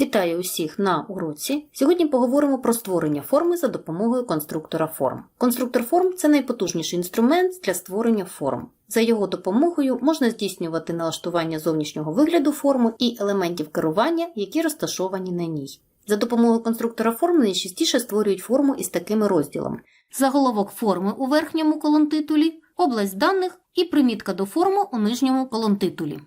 Вітаю усіх на уроці. Сьогодні поговоримо про створення форми за допомогою конструктора форм. Конструктор форм це найпотужніший інструмент для створення форм. За його допомогою можна здійснювати налаштування зовнішнього вигляду форми і елементів керування, які розташовані на ній. За допомогою конструктора форм найчастіше створюють форму із такими розділами: заголовок форми у верхньому колонтитулі, область даних і примітка до форми у нижньому колонтитулі.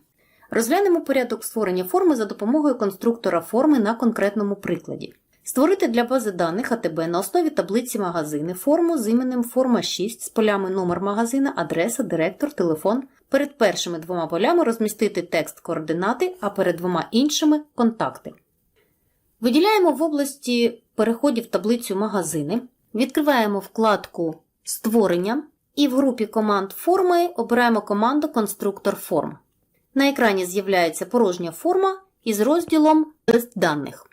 Розглянемо порядок створення форми за допомогою конструктора форми на конкретному прикладі. Створити для бази даних АТБ на основі таблиці магазини форму з іменем форма 6 з полями номер магазина, адреса, директор, телефон. Перед першими двома полями розмістити текст координати, а перед двома іншими контакти. Виділяємо в області переходів таблицю магазини, відкриваємо вкладку Створення і в групі команд форми обираємо команду Конструктор форм. На екрані з'являється порожня форма із розділом Тест даних.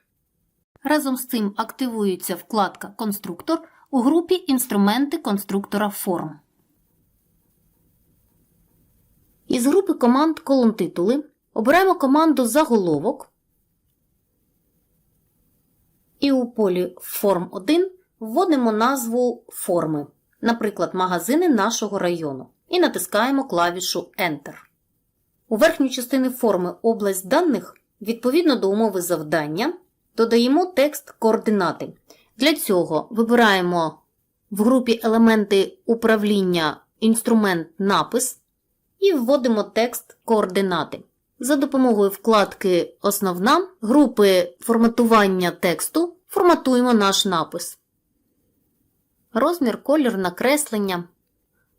Разом з цим активується вкладка Конструктор у групі Інструменти конструктора форм. Із групи команд колонтитули обираємо команду Заголовок і у полі Форм 1 вводимо назву форми, наприклад, магазини нашого району, і натискаємо клавішу Enter. У верхню частину форми область даних відповідно до умови завдання додаємо текст координати. Для цього вибираємо в групі елементи управління інструмент напис і вводимо текст координати. За допомогою вкладки Основна групи форматування тексту форматуємо наш напис. Розмір, колір, накреслення.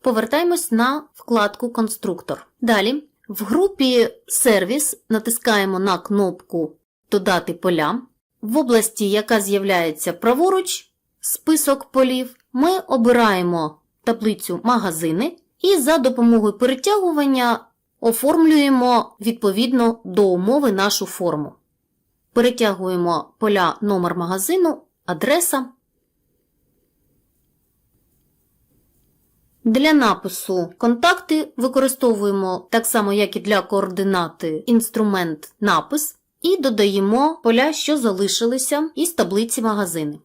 Повертаємось на вкладку Конструктор. Далі в групі Сервіс натискаємо на кнопку Додати поля. В області, яка з'являється праворуч, список полів, ми обираємо таблицю Магазини і за допомогою перетягування оформлюємо відповідно до умови нашу форму. Перетягуємо поля номер магазину, адреса. Для напису контакти використовуємо так само, як і для координати, інструмент напис і додаємо поля, що залишилися із таблиці магазини.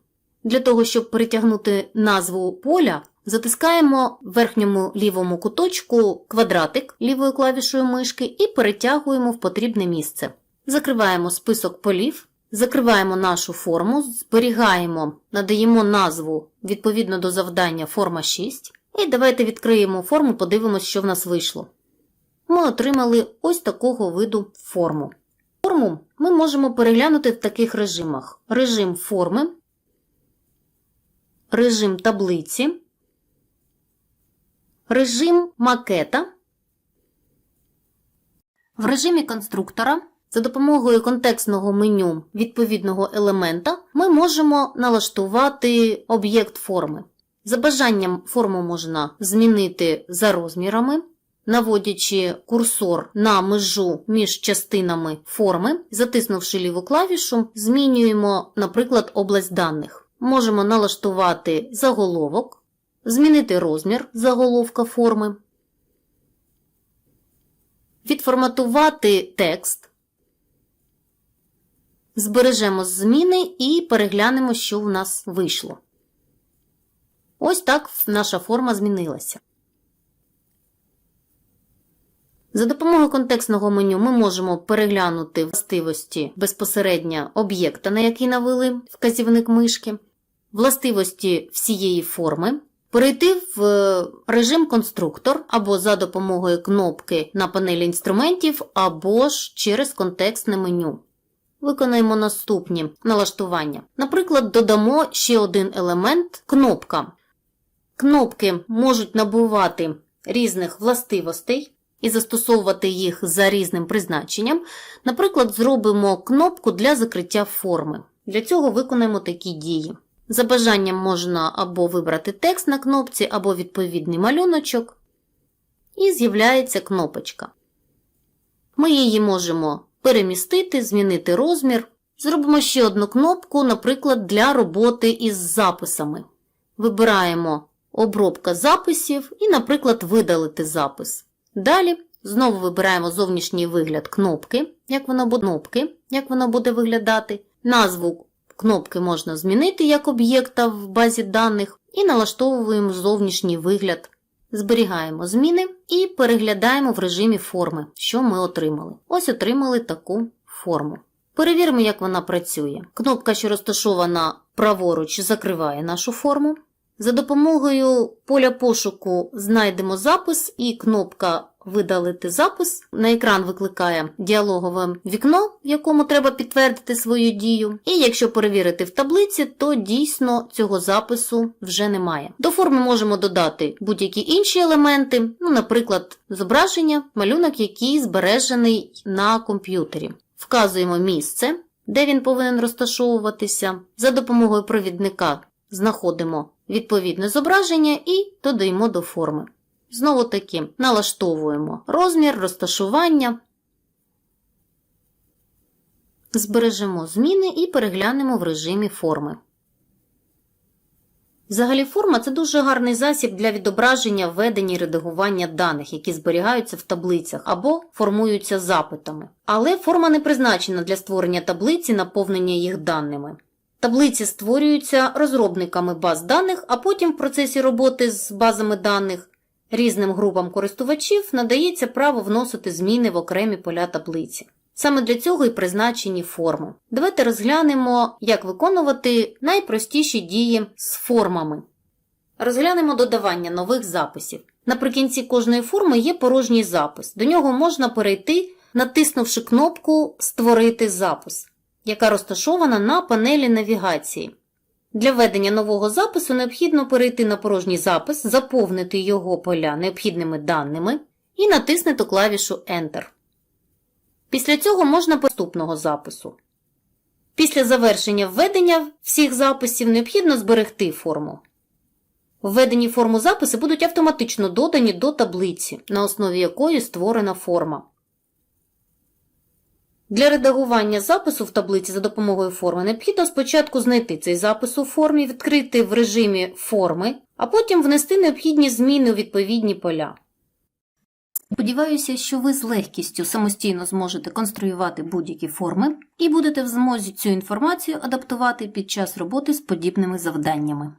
Для того, щоб перетягнути назву поля, затискаємо в верхньому лівому куточку квадратик лівою клавішою мишки і перетягуємо в потрібне місце. Закриваємо список полів, закриваємо нашу форму, зберігаємо, надаємо назву відповідно до завдання форма 6. І давайте відкриємо форму, подивимось, що в нас вийшло. Ми отримали ось такого виду форму. Форму ми можемо переглянути в таких режимах: режим форми, режим таблиці, режим макета. В режимі конструктора за допомогою контекстного меню відповідного елемента ми можемо налаштувати об'єкт форми. За бажанням форму можна змінити за розмірами, наводячи курсор на межу між частинами форми, затиснувши ліву клавішу, змінюємо, наприклад, область даних. Можемо налаштувати заголовок, змінити розмір заголовка форми, відформатувати текст. Збережемо зміни і переглянемо, що в нас вийшло. Ось так наша форма змінилася. За допомогою контекстного меню ми можемо переглянути властивості безпосередньо об'єкта, на який навели вказівник мишки, властивості всієї форми, перейти в режим конструктор або за допомогою кнопки на панелі інструментів, або ж через контекстне меню. Виконаємо наступні налаштування. Наприклад, додамо ще один елемент кнопка. Кнопки можуть набувати різних властивостей і застосовувати їх за різним призначенням. Наприклад, зробимо кнопку для закриття форми. Для цього виконаємо такі дії. За бажанням можна або вибрати текст на кнопці, або відповідний малюночок, і з'являється кнопочка. Ми її можемо перемістити, змінити розмір. Зробимо ще одну кнопку, наприклад, для роботи із записами. Вибираємо обробка записів і, наприклад, видалити запис. Далі знову вибираємо зовнішній вигляд кнопки. як воно буде кнопки, як воно буде виглядати. Назву кнопки можна змінити як об'єкта в базі даних і налаштовуємо зовнішній вигляд. Зберігаємо зміни і переглядаємо в режимі форми, що ми отримали. Ось отримали таку форму. Перевіримо, як вона працює. Кнопка, що розташована праворуч, закриває нашу форму. За допомогою поля пошуку знайдемо запис, і кнопка Видалити запис на екран викликає діалогове вікно, в якому треба підтвердити свою дію. І якщо перевірити в таблиці, то дійсно цього запису вже немає. До форми можемо додати будь-які інші елементи, ну, наприклад, зображення, малюнок, який збережений на комп'ютері. Вказуємо місце, де він повинен розташовуватися. За допомогою провідника знаходимо відповідне зображення і додаємо до форми. Знову таки налаштовуємо розмір, розташування, збережемо зміни і переглянемо в режимі форми. Взагалі форма це дуже гарний засіб для відображення введення і редагування даних, які зберігаються в таблицях або формуються запитами. Але форма не призначена для створення таблиці, наповнення їх даними. Таблиці створюються розробниками баз даних, а потім в процесі роботи з базами даних різним групам користувачів надається право вносити зміни в окремі поля таблиці. Саме для цього і призначені форми. Давайте розглянемо, як виконувати найпростіші дії з формами. Розглянемо додавання нових записів. Наприкінці кожної форми є порожній запис. До нього можна перейти, натиснувши кнопку Створити запис, яка розташована на панелі навігації. Для введення нового запису необхідно перейти на порожній запис, заповнити його поля необхідними даними і натиснути клавішу Enter. Після цього можна поступного запису. Після завершення введення всіх записів необхідно зберегти форму. Введені форму записи будуть автоматично додані до таблиці, на основі якої створена форма. Для редагування запису в таблиці за допомогою форми необхідно спочатку знайти цей запис у формі, відкрити в режимі форми, а потім внести необхідні зміни у відповідні поля. Сподіваюся, що ви з легкістю самостійно зможете конструювати будь-які форми і будете в змозі цю інформацію адаптувати під час роботи з подібними завданнями.